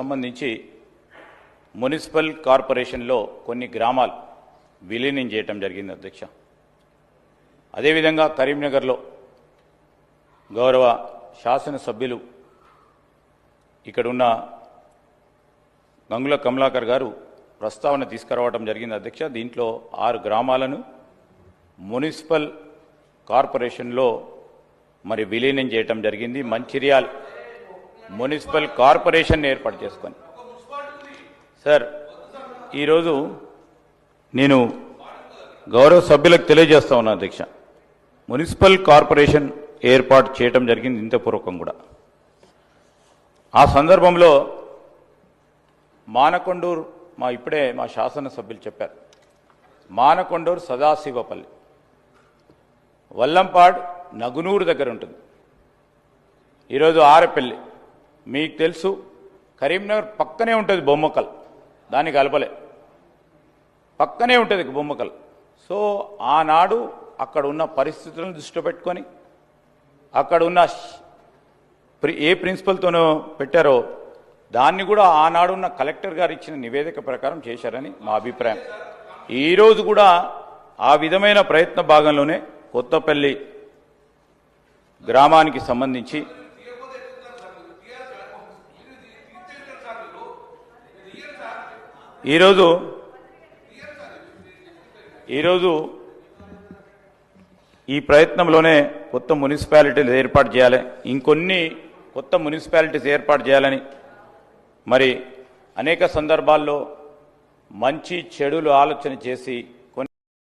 సంబంధించి మున్సిపల్ కార్పొరేషన్లో కొన్ని గ్రామాలు విలీనం చేయటం జరిగింది అధ్యక్ష. అదేవిధంగా కరీంనగర్లో గౌరవ శాసనసభ్యులు ఇక్కడున్న గంగుల కమలాకర్ గారు ప్రస్తావన తీసుకురావడం జరిగింది అధ్యక్ష. దీంట్లో ఆరు గ్రామాలను మున్సిపల్ కార్పొరేషన్లో మరి విలీనం చేయటం జరిగింది. మంచిర్యాల్ మున్సిపల్ కార్పొరేషన్ ఏర్పాటు చేసుకొని. సార్ ఈరోజు నేను గౌరవ సభ్యులకు తెలియజేస్తా ఉన్నా అధ్యక్ష. మున్సిపల్ కార్పొరేషన్ ఏర్పాటు చేయటం జరిగింది ఇంతపూర్వకం కూడా. ఆ సందర్భంలో మానకొండూరు మా ఇప్పుడే మా శాసనసభ్యులు చెప్పారు. మానకొండూరు సదాశివపల్లి. వల్లంపాడ్ నగునూరు దగ్గర ఉంటుంది. ఈరోజు ఆరపల్లి. మీకు తెలుసు కరీంనగర్ పక్కనే ఉంటుంది బొమ్మకల్. దాన్ని కలపలే. పక్కనే ఉంటుంది బొమ్మకల్. సో ఆనాడు అక్కడ ఉన్న పరిస్థితులను దృష్టిలో పెట్టుకొని అక్కడ ఉన్న ప్రి- ఏ ప్రిన్సిపల్తోనో పెట్టారో దాన్ని కూడా ఆనాడు ఉన్న కలెక్టర్ గారు ఇచ్చిన నివేదిక ప్రకారం చేశారని మా అభిప్రాయం. ఈరోజు కూడా ఆ విధమైన ప్రయత్న భాగంలోనే కొత్తపల్లి గ్రామానికి సంబంధించి ఈరోజు ఈరోజు ఈ ప్రయత్నంలోనే కొత్త మున్సిపాలిటీలు ఏర్పాటు చేయాలి. ఇంకొన్ని కొత్త మున్సిపాలిటీస్ ఏర్పాటు చేయాలని మరి అనేక సందర్భాల్లో మంచి చెడులు ఆలోచన చేసి